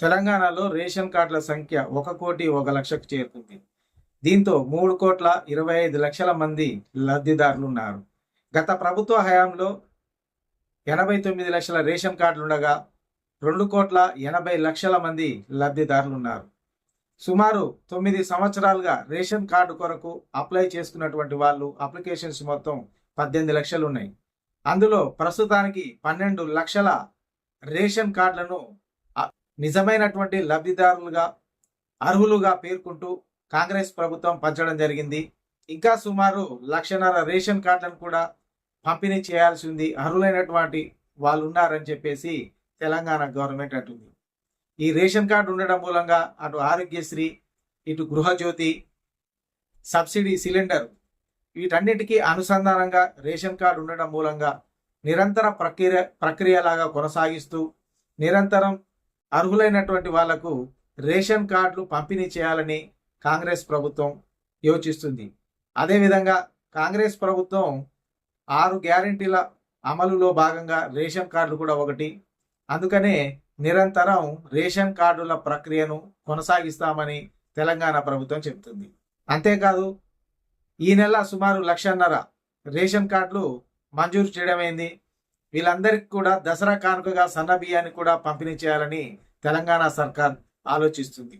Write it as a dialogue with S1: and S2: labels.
S1: తెలంగాణలో రేషన్ కార్డుల సంఖ్య ఒక కోటి ఒక లక్షకు చేరుకుంది. దీంతో మూడు కోట్ల ఇరవై ఐదు లక్షల మంది లబ్ధిదారులు ఉన్నారు గత ప్రభుత్వ హయాంలో ఎనభై తొమ్మిది లక్షల రేషన్ కార్డులు ఉండగా రెండు కోట్ల ఎనభై లక్షల మంది లబ్ధిదారులు ఉన్నారు సుమారు తొమ్మిది సంవత్సరాలుగా రేషన్ కార్డు కొరకు అప్లై చేసుకున్నటువంటి వాళ్ళు అప్లికేషన్స్ మొత్తం పద్దెనిమిది లక్షలు ఉన్నాయి అందులో ప్రస్తుతానికి పన్నెండు లక్షల రేషన్ కార్డులను నిజమైనటువంటి లబ్ధిదారులుగా అర్హులుగా పేర్కొంటూ కాంగ్రెస్ ప్రభుత్వం పంచడం జరిగింది. ఇంకా సుమారు లక్షన్నర రేషన్ కార్డులను కూడా పంపిణీ చేయాల్సి ఉంది. అర్హులైనటువంటి వాళ్ళు ఉన్నారని చెప్పేసి తెలంగాణ గవర్నమెంట్ అంటుంది. ఈ రేషన్ కార్డు ఉండడం మూలంగా అటు ఆరోగ్యశ్రీ ఇటు గృహజ్యోతి సబ్సిడీ సిలిండర్ వీటన్నిటికీ అనుసంధానంగా రేషన్ కార్డు ఉండడం మూలంగా నిరంతర ప్రక్రియ ప్రక్రియలాగా కొనసాగిస్తూ నిరంతరం అర్హులైనటువంటి వాళ్ళకు రేషన్ కార్డులు పంపిణీ చేయాలని కాంగ్రెస్ ప్రభుత్వం యోచిస్తుంది. అదేవిధంగా కాంగ్రెస్ ప్రభుత్వం ఆరు గ్యారంటీల అమలులో భాగంగా రేషన్ కార్డులు కూడా ఒకటి. అందుకనే నిరంతరం రేషన్ కార్డుల ప్రక్రియను కొనసాగిస్తామని తెలంగాణ ప్రభుత్వం చెబుతుంది. అంతేకాదు ఈ నెల సుమారు లక్షన్నర రేషన్ కార్డులు మంజూరు చేయడమైంది. వీళ్ళందరికీ కూడా దసరా కానుకగా సన్న బియ్యాన్ని కూడా పంపిణీ చేయాలని తెలంగాణ సర్కార్ ఆలోచిస్తుంది.